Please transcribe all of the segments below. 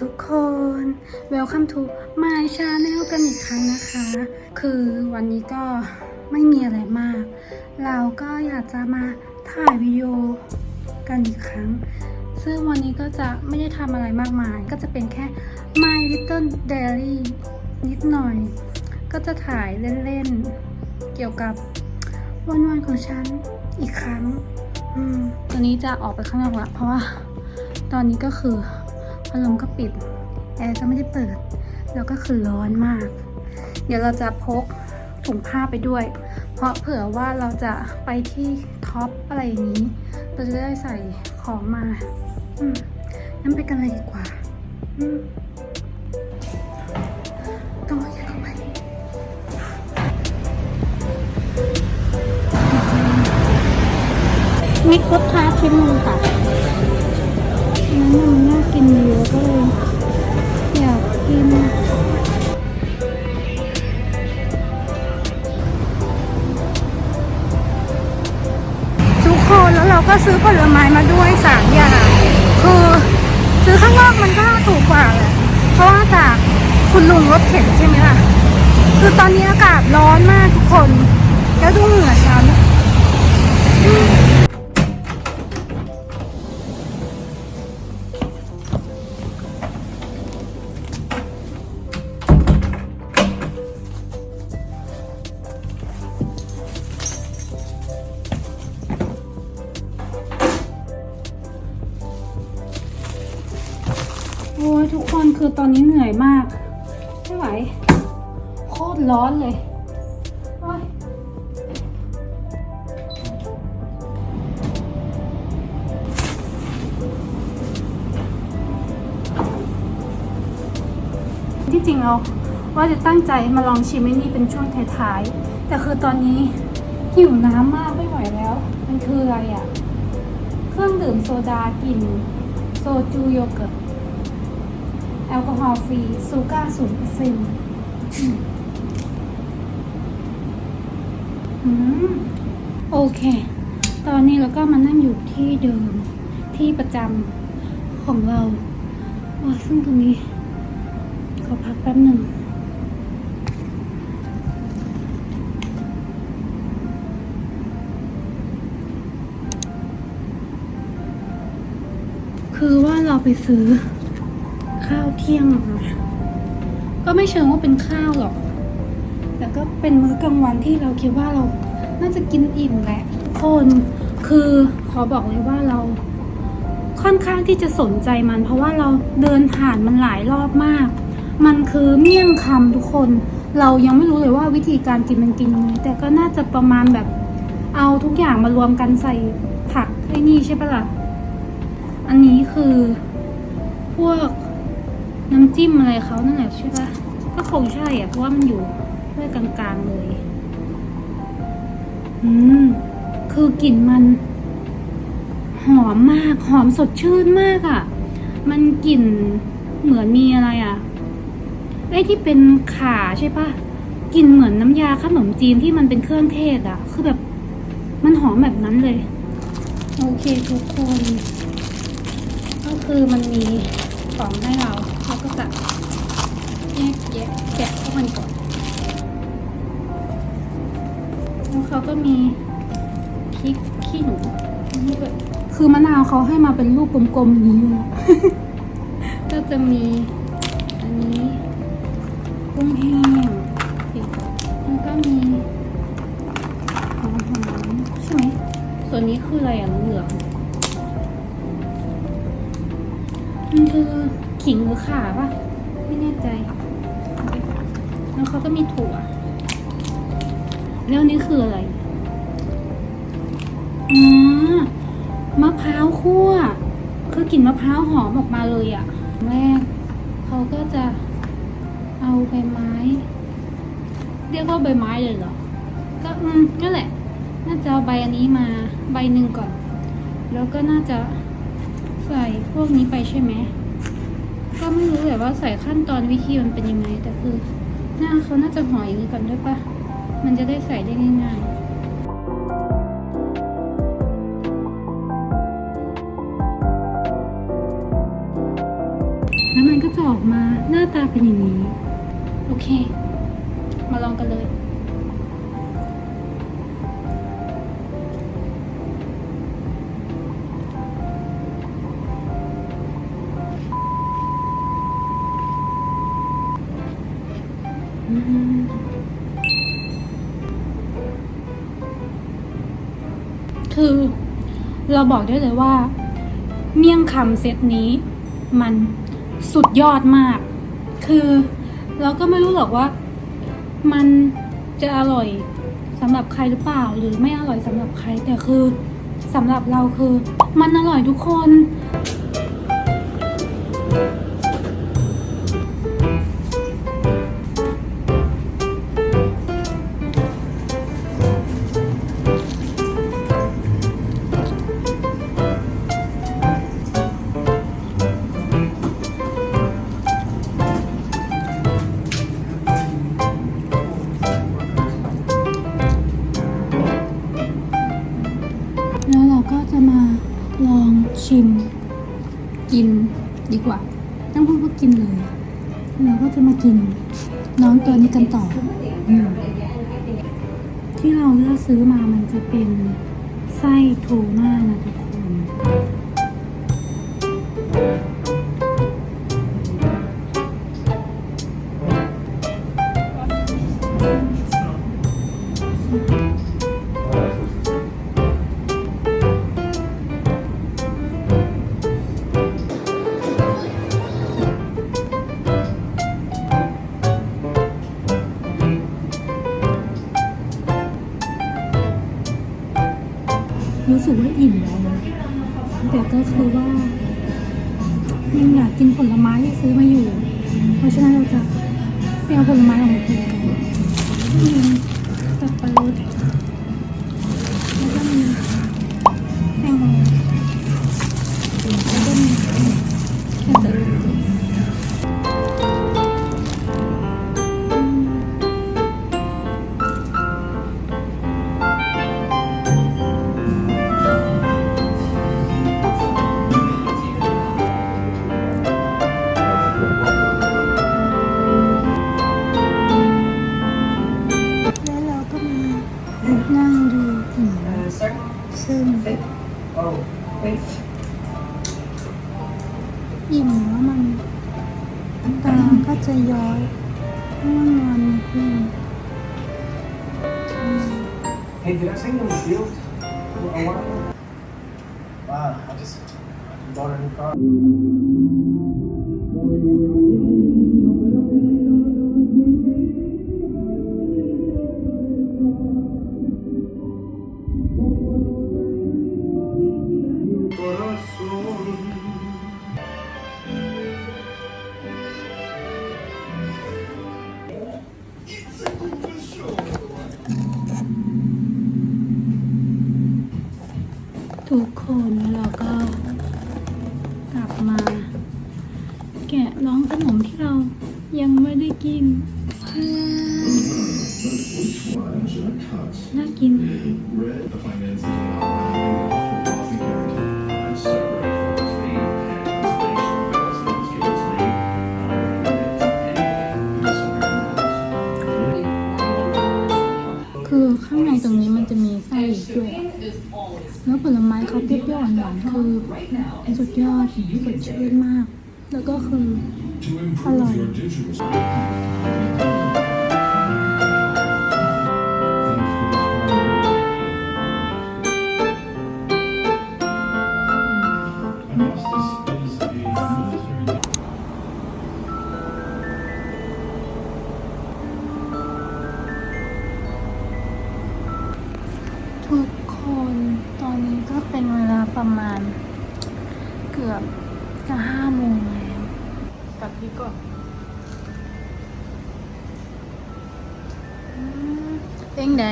ทุกคน Welcome to my channel กันอีกครั้งนะคะ คือวันนี้ก็ไม่มีอะไรมาก เราก็อยากจะมาถ่ายวิดีโอกันอีกครั้ง ซึ่งวันนี้ก็จะไม่ได้ทำอะไรมากมาย ก็จะเป็นแค่ My Little Diary นิดหน่อย ก็จะถ่ายเล่นๆ เกี่ยวกับวันๆของฉันอีกครั้งอืมตอนนี้จะออกไปข้างนอกละเพราะว่าตอนนี้ก็คือ ดลมก็ปิด แอร์ก็ไม่ได้เปิด แล้วก็คือร้อนมาก เดี๋ยวเราจะพกถุงผ้าไปด้วย เพราะเผื่อว่าเราจะไปที่ท็อปอะไรอย่างนี้ เราจะได้ใส่ของมาอืมงั้นไปกันเลยดีกว่าอืมต้องอย่าเข้าไปมิกรสทาชิ้นหนึงค่ะ มันน่ากินดีแล้วก็เลยอยากกินทุกคนแล้วเราก็ซื้อผลไม้มาด้วยสามอย่างคือซื้อข้างนอกมันก็ถูกกว่าแหละเพราะว่าจากคุณลุงรถเข็นใช่ไหมล่ะ คือตอนนี้อากาศร้อนมากทุกคน แล้วดูเหงื่อฉัน คือตอนนี้เหนื่อยมาก ไม่ไหว โคตรร้อนเลยที่จริงเราว่าจะตั้งใจมาลองชิมไอ้นี่เป็นช่วงท้ายๆ แต่คือตอนนี้หิวน้ำมากไม่ไหวแล้ว มันคืออะไรอะ่ะ เครื่องดื่มโซดากลิ่นโซจูโยเกิร์ต ลกอฮอล์ฟรีซูก้าศูนย์เปอร์เซ็นต์โอเค ตอนนี้เราก็มานั่งอยู่ที่เดิมที่ประจำของเราว้าซึ่งตรงนี้ขอพักแป๊บหนึ่งคือว่าเราไปซื้อ ข้าวเที่ยงมาก็ไม่เชิงว่าเป็นข้าวหรอก แต่ก็เป็นมื้อกลางวันที่เราคิดว่าเรา น่าจะกินอิ่มแหละทุกคนคือขอบอกเลยว่าเราค่อนข้างที่จะสนใจมัน เพราะว่าเราเดินผ่านมันหลายรอบมาก มันคือเมี่ยงคำทุกคน เรายังไม่รู้เลยว่าวิธีการกินมันกินยังไงแต่ก็น่าจะประมาณแบบเอาทุกอย่างมารวมกันใส่ผักไอ้นี่ใช่ปะล่ะ อันนี้คือพวก น้ำจิ้มอะไรเขานั่นแหละใช่ปะก็คงใช่อะเพราะว่ามันอยู่ด้วยกลางๆเลย อืม คือกลิ่นมัน หอมมาก หอมสดชื่นมากอะ มันกลิ่นเหมือนมีอะไรอะ ไอ้ที่เป็นขาใช่ปะกลิ่นเหมือนน้ำยาขนมจีนที่มันเป็นเครื่องเทศอะ คือแบบ มันหอมแบบนั้นเลย โอเคทุกคน ก็คือมันมีของให้เรา จะแยกแยะแกะพวกมันก่อน แล้วเขาก็มีพริกขี้หนูนี่ด้วยคือมะนาวเขาให้มาเป็นลูกกลมๆอย่างนี้เลยก็จะมีอันนี้กุ้งแห้งแล้วก็มีหอมๆใช่ไหมส่วนนี้คืออะไรอะเหลืองมันคือ ขิงหรือข่าปะไม่แน่ใจ แล้วเขาก็มีถั่ว แล้วนี่คืออะไรอ๋อมะพร้าวคั่ว คือกลิ่นมะพร้าวหอมออกมาเลยอะ่ะแรกเขาก็จะเอาใบไม้ เรียกว่าใบไม้เลยเหรอ ก็อืมนั่นแหละ น่าจะเอาใบอันนี้มาใบหนึ่งก่อน แล้วก็น่าจะใส่พวกนี้ไปใช่ไหม ก็ไม่รู้แต่ว่าใส่ขั้นตอนวิธีมันเป็นยังไง แต่คือหน้าเขาน่าจะห่ออย่างนี้ก่อนด้วยปะมันจะได้ใส่ได้ง่ายๆแล้วมันก็จบมาหน้าตาเป็นอย่างนี้ โอเค มาลองกันเลย คือ เราบอกได้เลยว่า เมี่ยงคำเซตนี้ มันสุดยอดมาก คือเราก็ไม่รู้หรอกว่า มันจะอร่อยสำหรับใครหรือเปล่า หรือไม่อร่อยสำหรับใครแต่คือสำหรับเราคือ มันอร่อยทุกคน ชิม กินดีกว่าต้องพูดว่ากินเลยเราก็จะมากิน น้องตัวนี้กันต่ออที่เราเลือกซื้อมามันจะเป็นไส้โทน่านะทุกคน สึกว่าอิ่มแล้วนะแต่ก็คือว่ายังอยากกินผลไม้ที่ซื้อมาอยู่ เพราะฉะนั้นเราจะไปเอาผลไม้ออกมากินกันมีสับปะรด จะย้อยง่วงนอนนิดนึง Hey, did I send you on the field a while ago? Wow, I just I bought a new car. สุดยอดสดชื่นมาก แล้วก็คืออร่อย เอ็งได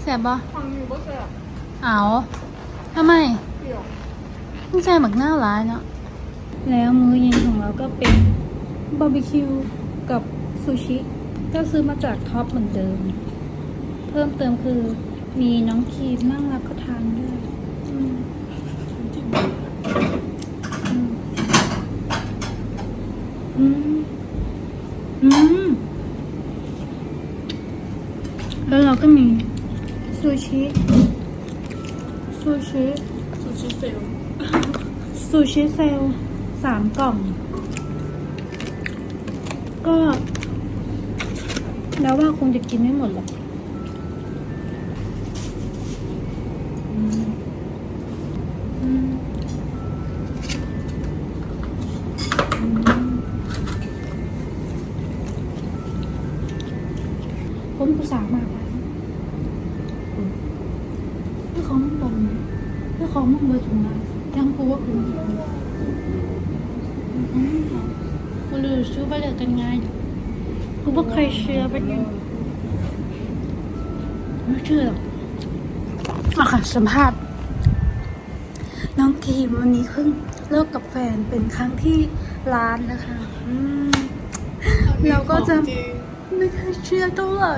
แสบบ่ฟังอยู่ก็แซ่บเอาทำไมเปรี้ยวไม่ใช่หมักหน้าร้ายเนาะแล้วมื้อเย็นของเราก็เป็นบาร์บีคิวกับซูชิ ก็ซื้อมาจากท็อปเหมือนเดิม เพิ่มเติมคือมีน้องคีมนั่งรับประทานด้วยอืมอืม อืม อืม แล้วเราก็มีซูชิ ซูชิ ซูชิเซล ซูชิเซลสามกล่อง ก็ แล้วว่าคงจะกินไม่หมดหรอก กูรู้ชื่อว่าเลิกกันไงกูว่าใครเชื่อไปเนี่ยไม่เชื่อหรอกอะค่ะสัมภาษณ์น้องทีมวันนี้เพิ่งเลิกกับแฟนเป็นครั้งที่ร้านนะคะเราก็จะไม่ค่อยเชื่อเท่าไหร่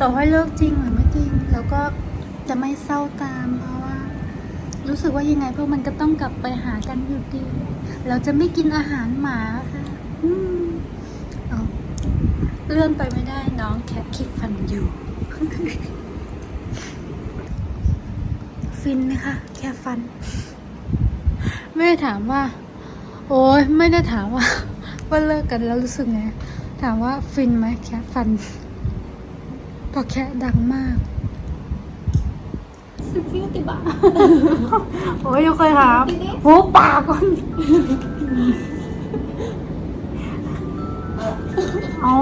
ต่อให้เลิกจริงหรือไม่จริงเราก็จะไม่เศร้าตามเพราะว่า รู้สึกว่ายังไงพวกมันก็ต้องกลับไปหากันอยู่ดี เราจะไม่กินอาหารหมาค่ะ เอาเลื่อนไปไม่ได้น้องแค่คิดฟันอยู่ ฟินไหมคะ แค่ฟันไม่ได้ถามว่า โอ้ยไม่ได้ถามว่า ว่าเลิกกันแล้วรู้สึกไง ถามว่าฟินไหมแค่ฟันเพราะแค่ดังมากฟิวติบะโอ้ยยังเคยถามโอ้ปากก่อน อ๋อ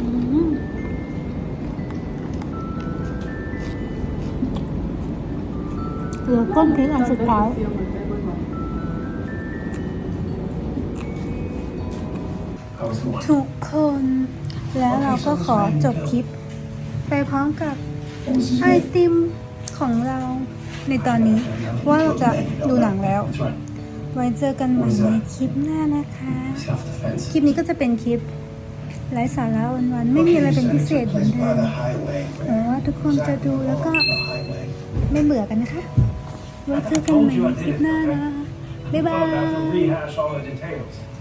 อืมเหลือก้นพริกอันสุดท้าย I was one. ทุกคนแล้วเราก็ขอจบคลิป ไปพร้อมกับไอติมของเราในตอนนี้ว่าเราจะดูหนังแล้ว That's right. ไว้เจอกันใหม่ในคลิปหน้านะคะ Self defense. คลิปนี้ก็จะเป็นคลิปไร้สาระวันๆไม่มีอะไรเป็นพิเศษเหมือนเดิ by ม the highway. หวังว่าทุกคนจะดูแล้วก็ The highway. ไม่เบื่อกันนะคะ ไว้เจอกันใหม่ในคลิปหน้านะ บ๊ายบาย